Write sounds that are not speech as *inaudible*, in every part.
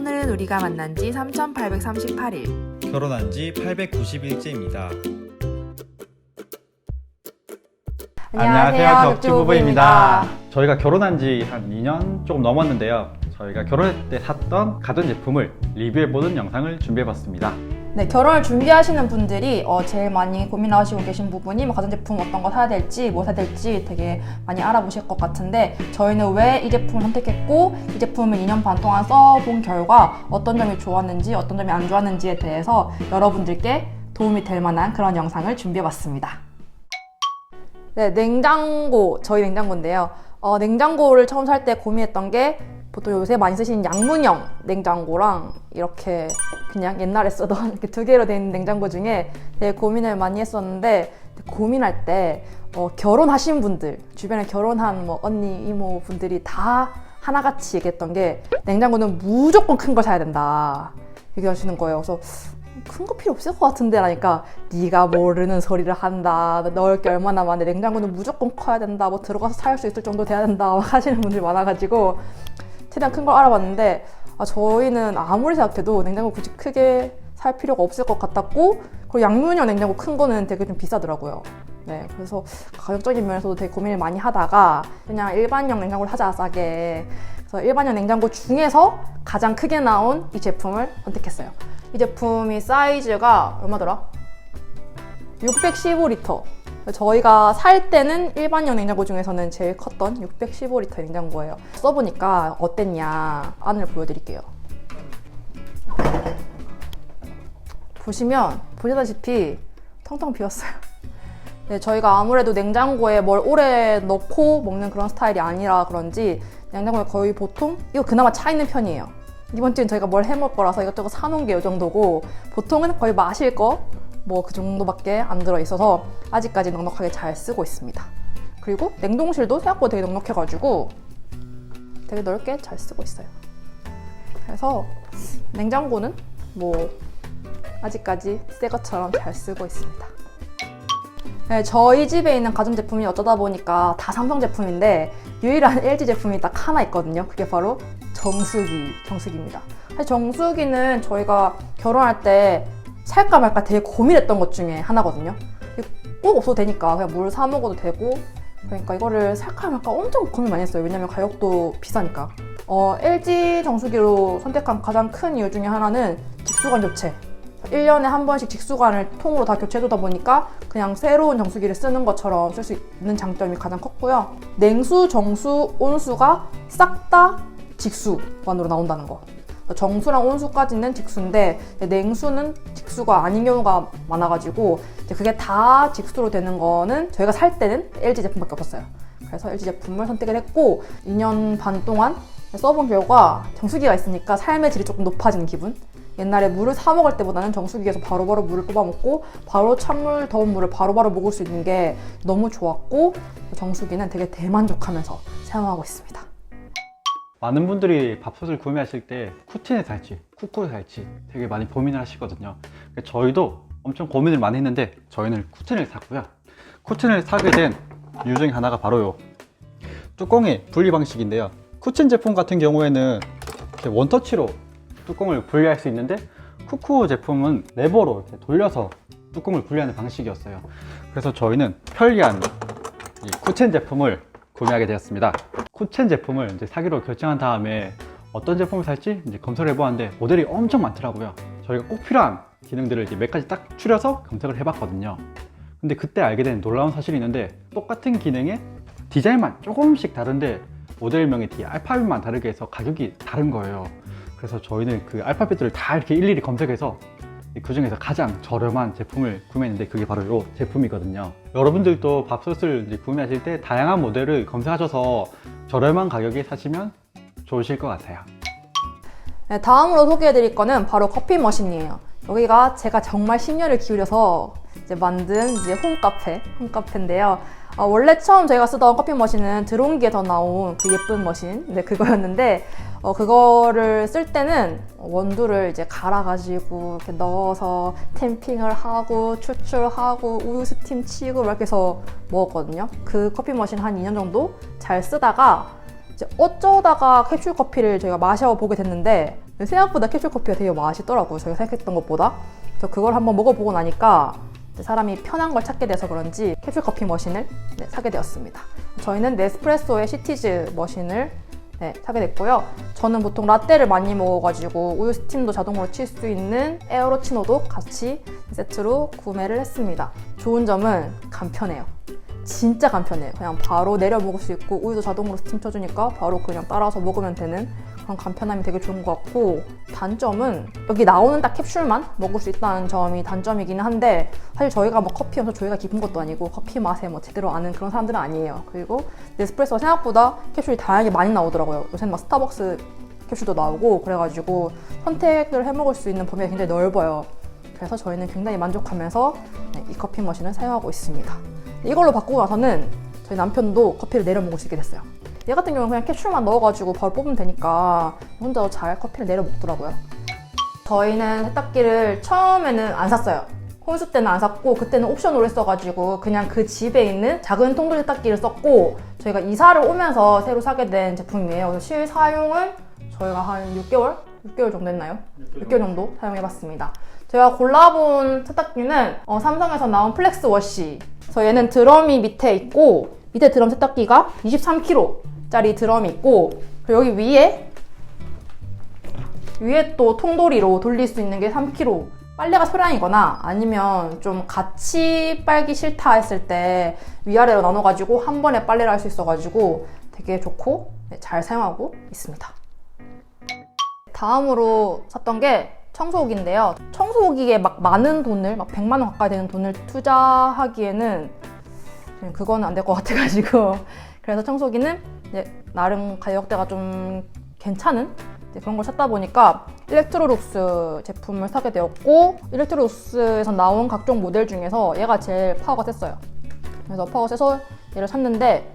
오늘은 우리가 만난 지 3,838일. 결혼한 지 890일째입니다. 안녕하세요, 격주 부부입니다. 저희가 결혼한 지 한 2년 조금 넘었는데요. 저희가 결혼할 때 샀던 가전제품을 리뷰해보는 영상을 준비해봤습니다. 네, 결혼을 준비하시는 분들이 어, 제일 많이 고민하시고 계신 부분이 뭐 가전제품 어떤 거 사야 될지 뭐 사야 될지 되게 많이 알아보실 것 같은데 저희는 왜 이 제품을 선택했고 이 제품을 2년 반 동안 써본 결과 어떤 점이 좋았는지 어떤 점이 안 좋았는지에 대해서 여러분들께 도움이 될 만한 그런 영상을 준비해봤습니다. 네, 냉장고, 저희 냉장고인데요. 어, 냉장고를 처음 살 때 고민했던 게 보통 요새 많이 쓰시는 양문형 냉장고랑 이렇게 그냥 옛날에 쓰던 *laughs* 이렇게 두 개로 된 냉장고 중에 되게 고민을 많이 했었는데 고민할 때 어, 결혼하신 분들 주변에 결혼한 뭐 언니 이모 분들이 다 하나같이 얘기했던 게 냉장고는 무조건 큰 걸 사야 된다. 얘기하시는 거예요. 그래서 큰 거 필요 없을 것 같은데 라니까 네가 모르는 소리를 한다. 넣을 게 얼마나 많은데 냉장고는 무조건 커야 된다. 뭐 들어가서 살 수 있을 정도 돼야 된다. 막 하시는 분들이 많아가지고 최대한 큰 걸 알아봤는데 아, 저희는 아무리 생각해도 냉장고 굳이 크게 살 필요가 없을 것 같았고 그리고 양문형 냉장고 큰 거는 되게 좀 비싸더라고요. 네, 그래서 가격적인 면에서도 되게 고민을 많이 하다가 그냥 일반형 냉장고를 사자 싸게. 그래서 일반형 냉장고 중에서 가장 크게 나온 이 제품을 선택했어요. 이 제품이 사이즈가 얼마더라? 615리터. 저희가 살 때는 일반형 냉장고 중에서는 제일 컸던 615리터 냉장고예요. 써보니까 어땠냐 안을 보여드릴게요. 보시면 보시다시피 텅텅 비었어요. 네, 저희가 아무래도 냉장고에 뭘 오래 넣고 먹는 그런 스타일이 아니라 그런지 냉장고에 거의 보통 이거 그나마 차 있는 편이에요. 이번 주엔 저희가 뭘 해먹을 거라서 이것저것 사놓은 게 이 정도고 보통은 거의 마실 거 뭐 그 정도밖에 안 들어 있어서 아직까지 넉넉하게 잘 쓰고 있습니다. 그리고 냉동실도 생각보다 되게 넉넉해가지고 되게 넓게 잘 쓰고 있어요. 그래서 냉장고는 뭐 아직까지 새 것처럼 잘 쓰고 있습니다. 네, 저희 집에 있는 가전제품이 어쩌다 보니까 다 삼성 제품인데 유일한 *laughs* LG 제품이 딱 하나 있거든요. 그게 바로 정수기, 정수기입니다. 사실 정수기는 저희가 결혼할 때 살까 말까 되게 고민했던 것 중에 하나거든요. 꼭 없어도 되니까 그냥 뭘사 먹어도 되고 그러니까 이거를 살까 말까 엄청 고민 많이 했어요. 왜냐면 가격도 비싸니까. 어, LG 정수기로 선택한 가장 큰 이유 중에 하나는 직수관 교체. 1년에 한 번씩 직수관을 통으로 다 교체해주다 보니까 그냥 새로운 정수기를 쓰는 것처럼 쓸 수 있는 장점이 가장 컸고요. 냉수, 정수, 온수가 싹 다 직수관으로 나온다는 거. 정수랑 온수까지는 직수인데 냉수는 직수가 아닌 경우가 많아가지고 그게 다 직수로 되는 거는 저희가 살 때는 LG 제품밖에 없었어요. 그래서 LG 제품을 선택을 했고 2년 반 동안 써본 결과 정수기가 있으니까 삶의 질이 조금 높아지는 기분? 옛날에 물을 사 먹을 때보다는 정수기에서 바로바로 물을 뽑아 먹고 바로 찬물, 더운 물을 바로 바로 먹을 수 있는 게 너무 좋았고 정수기는 되게 대만족하면서 사용하고 있습니다. 많은 분들이 밥솥을 구매하실 때 쿠틴을 살지, 쿠쿠를 살지 되게 많이 고민을 하시거든요. 저희도 엄청 고민을 많이 했는데 저희는 쿠틴을 샀고요. 쿠틴을 사게 된 이유 중에 하나가 바로 요 뚜껑의 분리 방식인데요. 쿠친 제품 같은 경우에는 원터치로 뚜껑을 분리할 수 있는데 쿠쿠 제품은 레버로 돌려서 뚜껑을 분리하는 방식이었어요. 그래서 저희는 편리한 이 쿠첸 제품을 구매하게 되었습니다. 쿠첸 제품을 이제 사기로 결정한 다음에 어떤 제품을 살지 이제 검색을 해보았는데 모델이 엄청 많더라고요. 저희가 꼭 필요한 기능들을 이제 몇 가지 딱 추려서 검색을 해봤거든요. 근데 그때 알게 된 놀라운 사실이 있는데 똑같은 기능에 디자인만 조금씩 다른데 모델명의 뒤에 알파벳만 다르게 해서 가격이 다른 거예요. 그래서 저희는 그 알파벳들을 다 이렇게 일일이 검색해서 그 중에서 가장 저렴한 제품을 구매했는데 그게 바로 이 제품이거든요. 여러분들도 밥솥을 구매하실 때 다양한 모델을 검색하셔서 저렴한 가격에 사시면 좋으실 것 같아요. 네, 다음으로 소개해드릴 거는 바로 커피 머신이에요. 여기가 제가 정말 심려를 기울여서 이제 만든 이제 홈카페, 홈카페인데요. 어, 원래 처음 저희가 쓰던 커피 머신은 드론기에서 나온 그 예쁜 머신, 네, 그거였는데, 어, 그거를 쓸 때는 원두를 이제 갈아가지고 이렇게 넣어서 템핑을 하고 추출하고 우유 스팀 치고 이렇게 해서 먹었거든요. 그 커피 머신 한 2년 정도 잘 쓰다가 이제 어쩌다가 캡슐 커피를 저희가 마셔보게 됐는데 생각보다 캡슐 커피가 되게 맛있더라고요. 저희가 생각했던 것보다. 그래서 그걸 한번 먹어보고 나니까 사람이 편한 걸 찾게 돼서 그런지 캡슐 커피 머신을 네, 사게 되었습니다. 저희는 네스프레소의 시티즈 머신을 네, 사게 됐고요. 저는 보통 라떼를 많이 먹어가지고 우유 스팀도 자동으로 칠 수 있는 에어로치노도 같이 세트로 구매를 했습니다. 좋은 점은 간편해요. 진짜 간편해요. 그냥 바로 내려 먹을 수 있고 우유도 자동으로 스팀 쳐주니까 바로 그냥 따라서 먹으면 되는 그런 간편함이 되게 좋은 것 같고 단점은 여기 나오는 딱 캡슐만 먹을 수 있다는 점이 단점이기는 한데 사실 저희가 뭐 커피 엄청 조예가 깊은 것도 아니고 커피 맛에 뭐 제대로 아는 그런 사람들은 아니에요. 그리고 네스프레소가 생각보다 캡슐이 다양하게 많이 나오더라고요. 요새는 막 스타벅스 캡슐도 나오고 그래가지고 선택을 해 먹을 수 있는 범위가 굉장히 넓어요. 그래서 저희는 굉장히 만족하면서 네, 이 커피 머신을 사용하고 있습니다. 이걸로 바꾸고 나서는 저희 남편도 커피를 내려 먹을 수 있게 됐어요. 얘 같은 경우는 그냥 캡슐만 넣어가지고 바로 뽑으면 되니까 혼자도 잘 커피를 내려 먹더라고요. 저희는 세탁기를 처음에는 안 샀어요. 혼수 때는 안 샀고 그때는 옵션으로 했어가지고 그냥 그 집에 있는 작은 통돌 세탁기를 썼고 저희가 이사를 오면서 새로 사게 된 제품이에요. 그래서 실사용은 저희가 한 6개월? 6개월 정도 했나요? 6개월 정도 사용해봤습니다. 제가 골라본 세탁기는 어, 삼성에서 나온 플렉스 워시. 그래서 얘는 드럼이 밑에 있고 밑에 드럼 세탁기가 23kg 짜리 드럼이 있고 그리고 여기 위에 위에 또 통돌이로 돌릴 수 있는 게 3kg. 빨래가 소량이거나 아니면 좀 같이 빨기 싫다 했을 때 위아래로 나눠가지고 한 번에 빨래를 할 수 있어가지고 되게 좋고 네, 잘 사용하고 있습니다. 다음으로 샀던 게 청소기인데요. 청소기에 막 많은 돈을, 막 100만 원 가까이 되는 돈을 투자하기에는 그거는 안 될 것 같아가지고 *laughs* 그래서 청소기는 나름 가격대가 좀 괜찮은 그런 걸 찾다 보니까 일렉트로룩스 제품을 사게 되었고 일렉트로룩스에서 나온 각종 모델 중에서 얘가 제일 파워가 셌어요. 그래서 파워가 세서 얘를 샀는데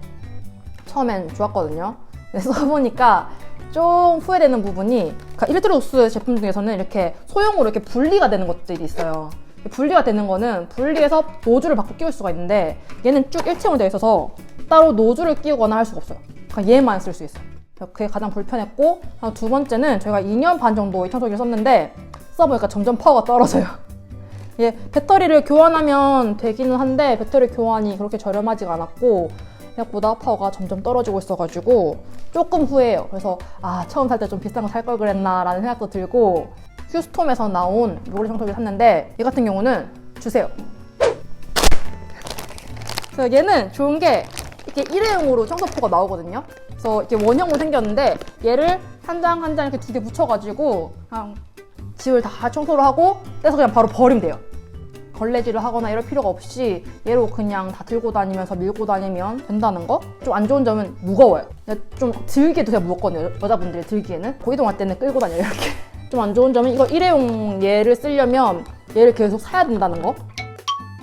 처음엔 좋았거든요. 근데 써보니까 *laughs* 좀 후회되는 부분이 그러니까 일렉트로룩스 제품 중에서는 이렇게 소형으로 이렇게 분리가 되는 것들이 있어요. 분리가 되는 거는 분리해서 노즐을 바꿔 끼울 수가 있는데 얘는 쭉 일체형으로 되어 있어서 따로 노즐을 끼우거나 할 수가 없어요. 그러니까 얘만 쓸 수 있어요. 그게 가장 불편했고 아, 두 번째는 저희가 2년 반 정도 이 청소기를 썼는데 써보니까 점점 파워가 떨어져요. *laughs* 예, 배터리를 교환하면 되기는 한데 배터리 교환이 그렇게 저렴하지가 않았고 생각보다 파워가 점점 떨어지고 있어가지고 조금 후회해요. 그래서 아 처음 살 때 좀 비싼 거 살 걸 그랬나라는 생각도 들고 휴스톰에서 나온 롤리 청소기를 샀는데 얘 같은 경우는 주세요. 그래서 얘는 좋은 게 이렇게 일회용으로 청소포가 나오거든요. 그래서 이렇게 원형으로 생겼는데 얘를 한 장 한 장 이렇게 두 개 붙여가지고 그냥 집을 다 청소를 하고 떼서 그냥 바로 버리면 돼요. 걸레질을 하거나 이럴 필요가 없이 얘로 그냥 다 들고 다니면서 밀고 다니면 된다는 거? 좀 안 좋은 점은 무거워요. 좀 들기에도 되게 무겁거든요. 여- 여자분들이 들기에는. 고이동할 때는 끌고 다녀요, 이렇게. 좀 안 좋은 점은 이거 일회용 얘를 쓰려면 얘를 계속 사야 된다는 거?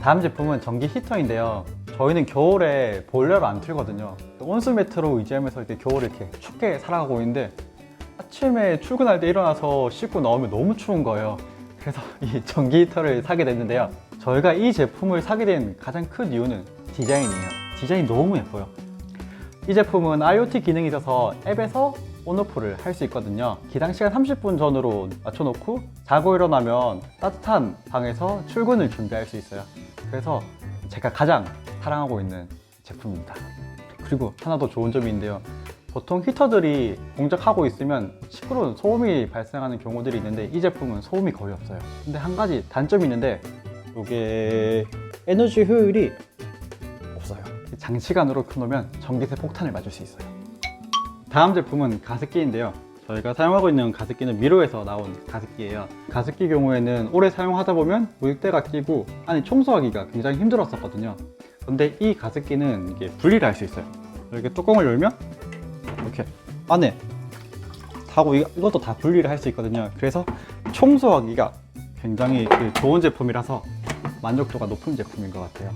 다음 제품은 전기 히터인데요. 저희는 겨울에 보일러를 안 틀거든요. 온수 매트로 의지하면서 이렇게 겨울에 이렇게 춥게 살아가고 있는데 아침에 출근할 때 일어나서 씻고 나오면 너무 추운 거예요. 그래서 *laughs* 이 전기 히터를 사게 됐는데요. 저희가 이 제품을 사게 된 가장 큰 이유는 디자인이에요. 디자인이 너무 예뻐요. 이 제품은 IoT 기능이 있어서 앱에서 온오프를 할 수 있거든요. 기상 시간 30분 전으로 맞춰놓고 자고 일어나면 따뜻한 방에서 출근을 준비할 수 있어요. 그래서 제가 가장 사랑하고 있는 제품입니다. 그리고 하나 더 좋은 점이 있는데요. 보통 히터들이 공작하고 있으면 시끄러운 소음이 발생하는 경우들이 있는데 이 제품은 소음이 거의 없어요. 근데 한 가지 단점이 있는데 이게 에너지 효율이. 장시간으로 켜놓으면 전기세 폭탄을 맞을 수 있어요. 다음 제품은 가습기인데요. 저희가 사용하고 있는 가습기는 미로에서 나온 가습기예요. 가습기 경우에는 오래 사용하다 보면 물때가 끼고 안에 청소하기가 굉장히 힘들었었거든요. 근데 이 가습기는 이게 분리를 할 수 있어요. 이렇게 뚜껑을 열면 이렇게 안에 하고 이- 이것도 다 분리를 할 수 있거든요. 그래서 청소하기가 굉장히 그 좋은 제품이라서 만족도가 높은 제품인 것 같아요.